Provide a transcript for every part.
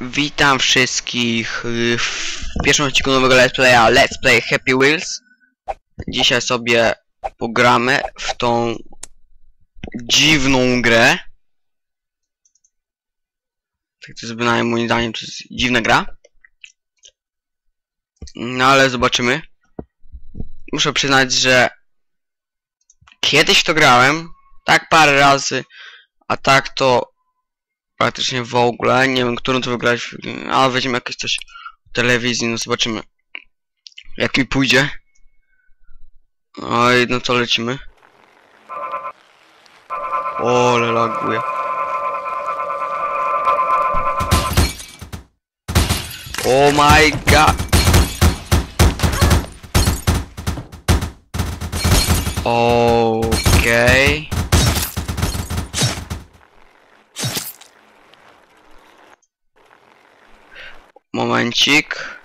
Witam wszystkich y, w pierwszym odcinku nowego Let's Playa Let's Play Happy Wheels. Dzisiaj sobie pogramy w tą dziwną grę. Tak to jest bynajmniej moim zdaniem to jest dziwna gra. No ale zobaczymy. Muszę przyznać, że kiedyś to grałem, tak parę razy, a tak to praktycznie w ogóle. Nie wiem, którą to wygrać, ale weźmiemy jakieś coś w telewizji, no zobaczymy. Jak mi pójdzie. Oj, no to lecimy. O, ale laguje. Oh my god. Okej. Momencik.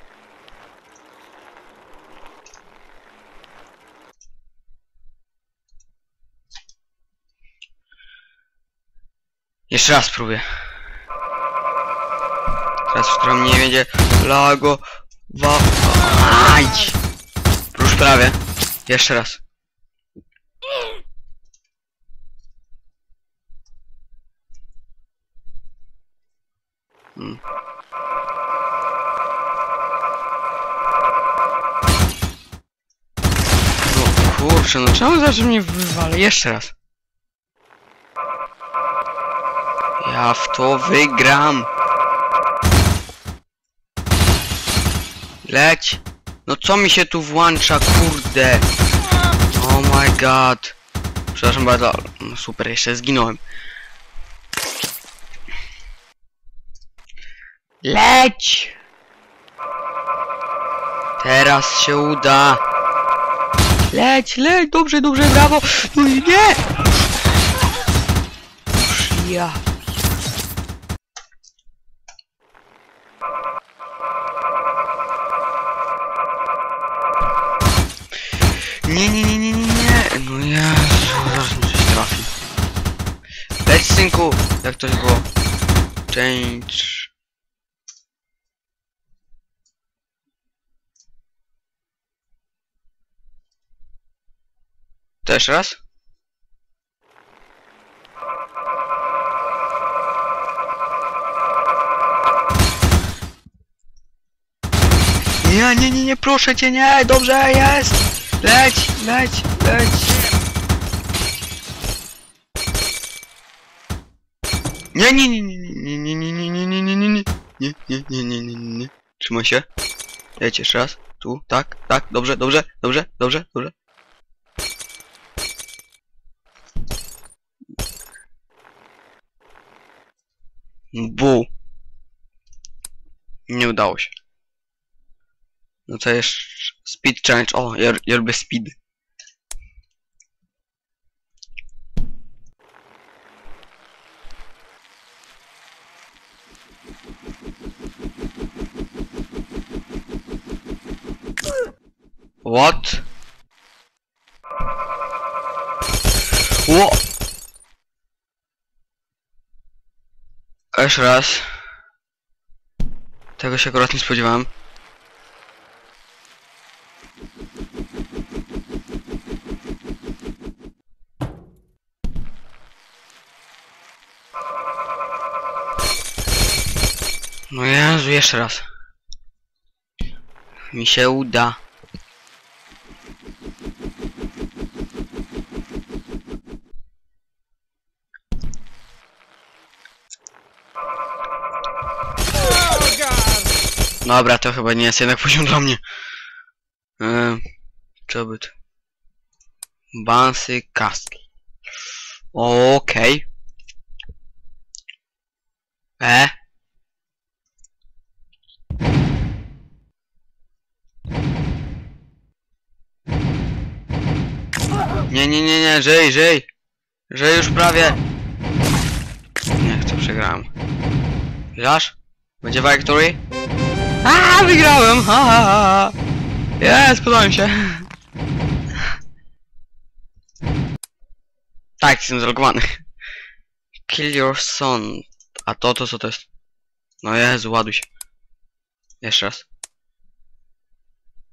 Jeszcze raz spróbuję. Teraz już trochę mniej będzie lago... Wa... Już prawie. Jeszcze raz. Hmm. Kurczę, no czemu zawsze mnie wywala? Jeszcze raz. Ja w to wygram. Leć. No co mi się tu włącza, kurde. Oh my god. Przepraszam bardzo. No super, jeszcze zginąłem. Leć! Teraz się uda. Leć, leć, dobrze, dobrze, brawo. No i nie! Ja. Nie, nie, nie, nie, nie, nie. No ja, zaraz mi coś trafi. Leć, synku, jak to było. Change. Też raz? Nie, nie, nie, nie, proszę cię, nie, dobrze jest! Leć, leć, leć! Nie, nie, nie, nie, nie, nie, nie, nie, nie, nie, nie, nie, nie, nie, nie, nie, nie, nie, nie, nie, trzymaj się. Leć jeszcze raz, tu, tak, tak, dobrze, dobrze, dobrze, dobrze, dobrze. Bu. Nie udało się. No to jeszcze speed challenge. O, ja, ja robię speed. What? What? Jeszcze raz. Tego się akurat nie spodziewałem. No Jezu, jeszcze raz. Mi się uda. Dobra, to chyba nie jest jednak poziom dla mnie. Eee, co by to? Bansy Castle. Okej. E? Nie, nie, nie, nie, żyj, żyj! Żyj już prawie! Nie chcę, przegrałem. Wiesz? Będzie victory? A, wygrałem! Ha, ha, ha. Jest, podoba mi się. Tak, jestem zalogowany. Kill your son. A to, to co to jest? No Jezu, ładuj się. Jeszcze raz.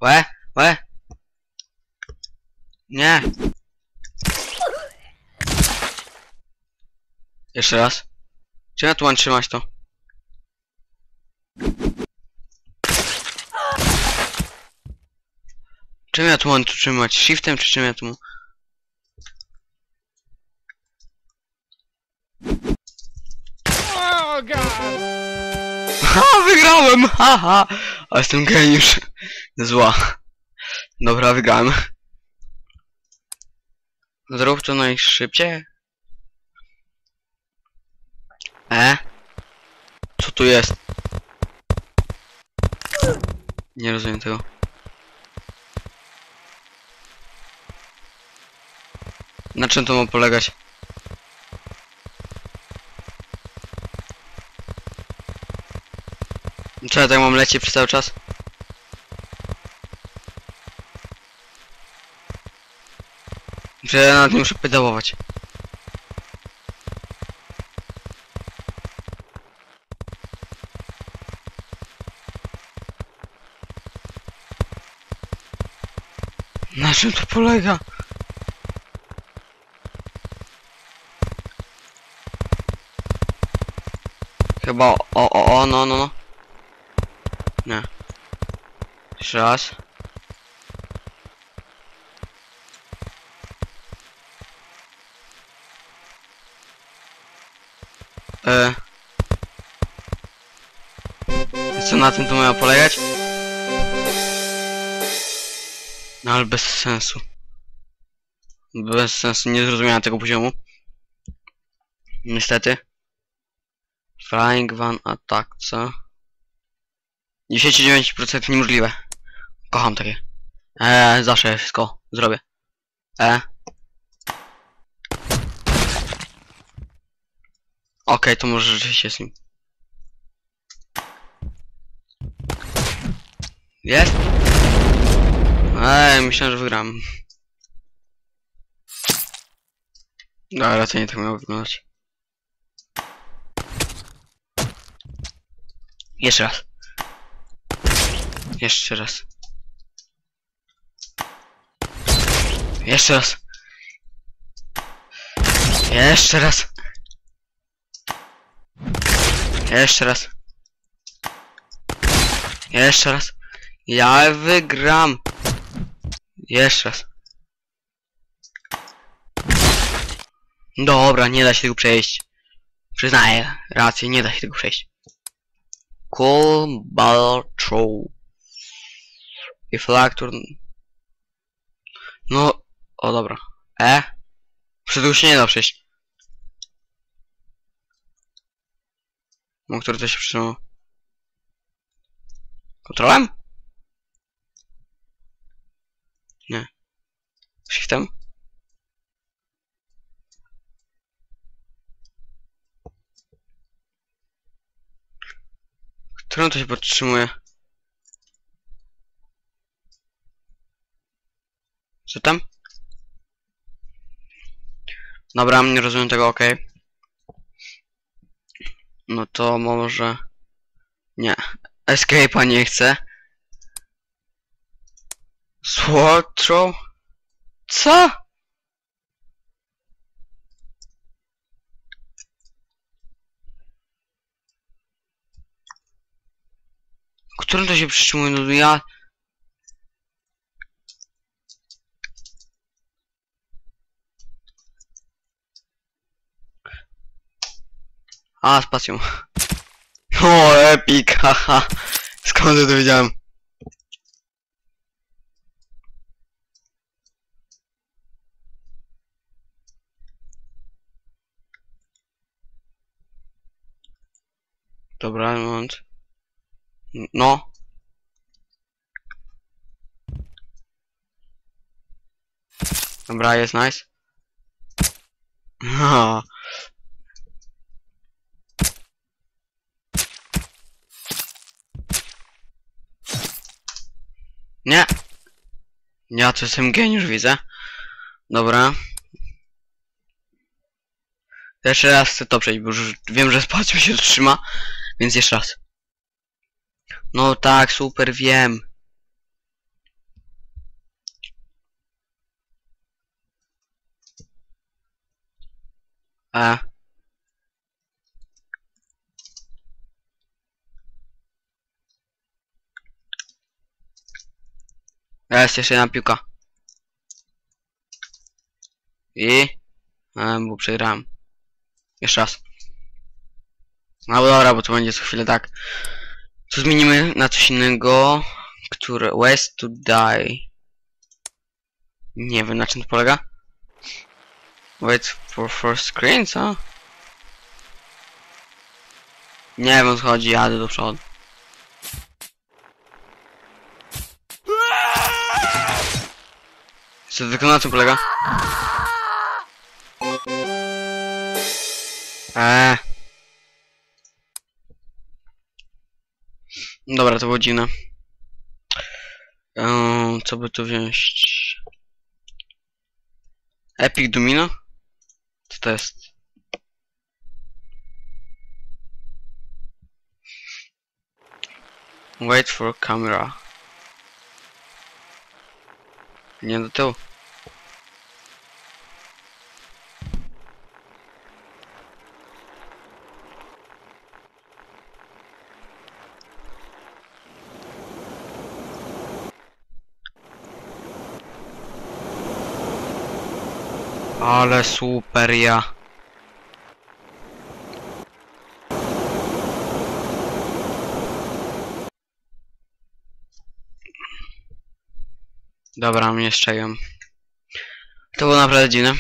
Łe, łe. Nie. Jeszcze raz. Czy ja tu mam trzymać to? Czym ja tu mam tu trzymać? Shiftem czy czym ja tu? Oh! Ha, wygrałem! Haha! A jestem geniusz. Zła. Dobra, wygrałem. Zrób to najszybciej. E? Co tu jest? Nie rozumiem tego. Na czym to ma polegać? Czy ja tak mam lecieć przez cały czas? Że ja nad nim muszę pedałować. Na czym to polega? Chyba o, o, o, no, no, no. Nie. Jeszcze raz. E. Co na tym to miało polegać? No ale bez sensu. Bez sensu, nie zrozumiałem tego poziomu. Niestety. Flying Van Attack, co? 99% niemożliwe. Kocham takie. Eee, zawsze wszystko zrobię. E. Okej, to może rzeczywiście z nim. Jest? Eee, myślałem, że wygram. No, raczej nie tak miało wyglądać. Jeszcze raz. Jeszcze raz. Jeszcze raz. Jeszcze raz. Jeszcze raz. Jeszcze raz. Ja wygram. Jeszcze raz. Dobra, nie da się tego przejść. Przyznaję, rację, nie da się tego przejść. Cool ball throw. I flaktur. No, o dobra. E? Przez tego się nie da przejść. No, który to się przytrzymał? Kontrolem? Nie. Shiftem? Którą to się podtrzymuje? Co tam? Dobra, nie rozumiem tego, ok. No to może... Nie. Escape'a nie chcę. Sword throw? Co? Którym to się przytrzymuje? No ja... A, spacją. O, epic, haha. Skąd to wiedziałem? Dobra, moment. No. Dobra, jest nice. Nie. Ja to jestem geniusz, widzę. Dobra. Jeszcze raz chcę to przejść, bo już wiem, że spacją się trzyma. Więc jeszcze raz. No tak, super, wiem. E. Jest jeszcze jedna piłka. I... E, bo przegrałem. Jeszcze raz. No dobra, bo to będzie co chwilę tak. To zmienimy na coś innego. Które... West to die. Nie wiem na czym to polega. Wait for first screen, co? Nie wiem o co chodzi, jadę do przodu. Co tylko na tym polega? Eee. Dobra, to było dziwne. Eee, co by tu wziąć? Epic Domino? Co to jest? Wait for camera. Nie do tyłu. Ale super ja. Dobra, mnie szczeją. To było naprawdę dziwne.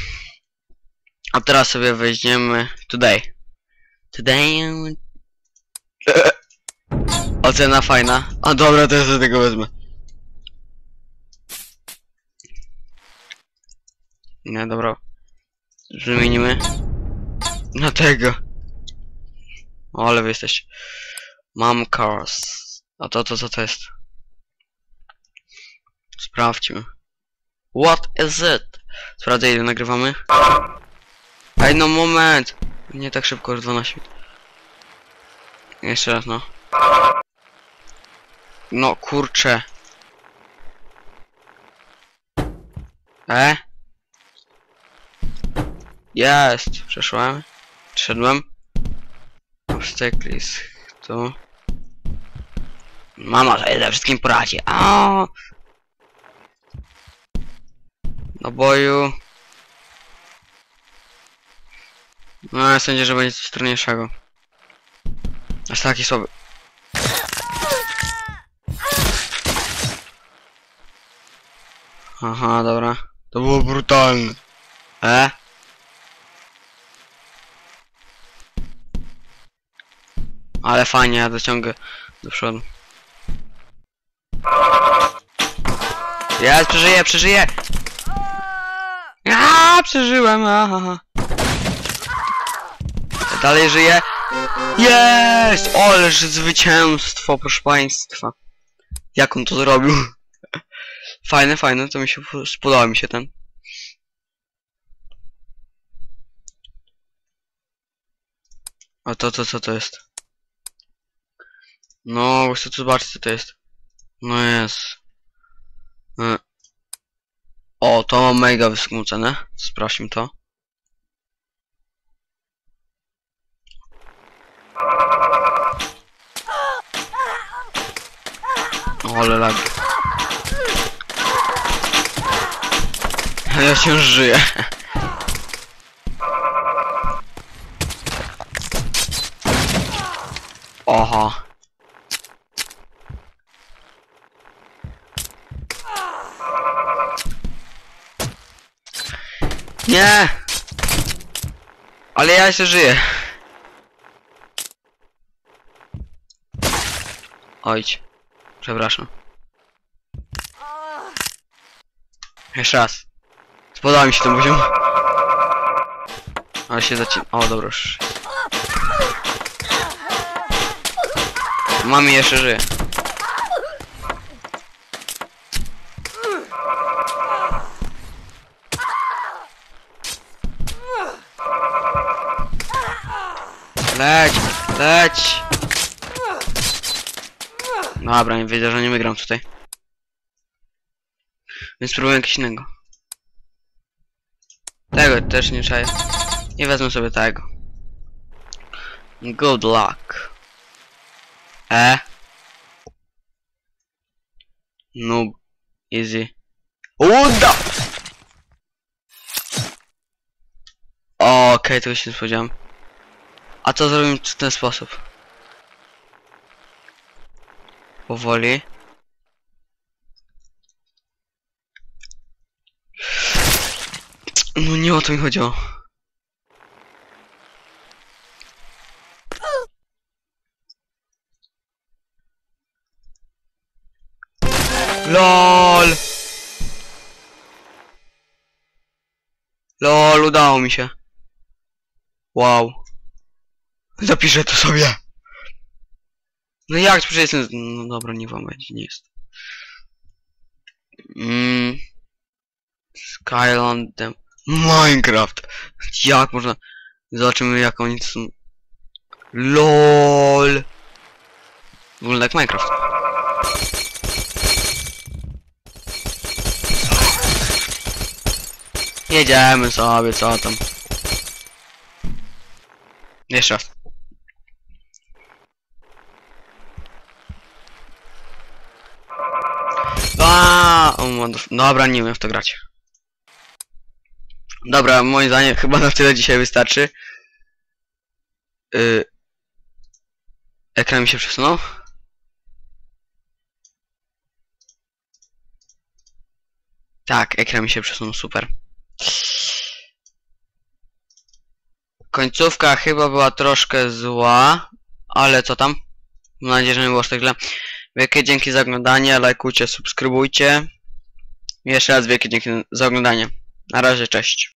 A teraz sobie weźmiemy Today. Today... Ocena fajna. A dobra, to ja sobie tego wezmę. Nie, dobra. Zmienimy. Na tego. O, ale wy jesteście. Mam cars. A to, to, co to jest? Sprawdźmy. What is it? Sprawdzę ile nagrywamy. Ej, no moment! Nie tak szybko, już 12 minut. Jeszcze raz, no. No, kurczę. E? Jest! Przeszłem. Przeszedłem. Obstacles. Tu. Mama sobie ze wszystkim poradzi. A. Na boju. No ja sądzę, że będzie coś trudniejszego. Aż taki słaby. Aha, dobra. To było brutalne. E? Ale fajnie, ja dociągę do przodu. Jest, przeżyję, przeżyję! Ja przeżyłem, aha. Dalej żyję. Jest! Oleż zwycięstwo, proszę państwa. Jak on to zrobił? Fajne, fajne, to mi się spodobał mi się ten. A to, to, co to jest? No, chcę tu zobaczyć, co to jest. No jest. E. O, to mam mega wysoką cenę. Sprawdźmy to. O, ale lag. Ja wciąż żyję. Nie! Ale ja jeszcze żyję. Ojć. Przepraszam. Jeszcze raz. Spodobał mi się ten poziom. Ale się zacina. O, dobra już. Mamy jeszcze żyje. Leć, leć. Dobra, nie wiedział, że nie wygram tutaj. Więc spróbuję jakieś innego. Tego też nie czaję. Nie wezmę sobie tego. Good luck. E. Noob. Easy. Uda! Okej, tego się spodziewałem. A co zrobimy w ten sposób? Powoli. No nie o to mi chodziło. LOL! LOL, udało mi się. Wow. Zapiszę to sobie. No jak, przecież jestem... No dobra, nie wam będzie, nie jest. Mm. Skylandem. Minecraft. Jak można... Zobaczymy jak oni są... LOL. Wygląda jak Minecraft. Jedziemy sobie, co tam. Jeszcze raz. Motherf- Dobra, nie umiem w to grać. Dobra, moim zdaniem chyba na tyle dzisiaj wystarczy. Yy... Ekran mi się przesunął. Tak, ekran mi się przesunął, super. Końcówka chyba była troszkę zła, ale co tam? Mam nadzieję, że nie było aż tak źle. Wielkie dzięki za oglądanie, lajkujcie, subskrybujcie. Jeszcze raz wielkie dzięki za oglądanie. Na razie, cześć.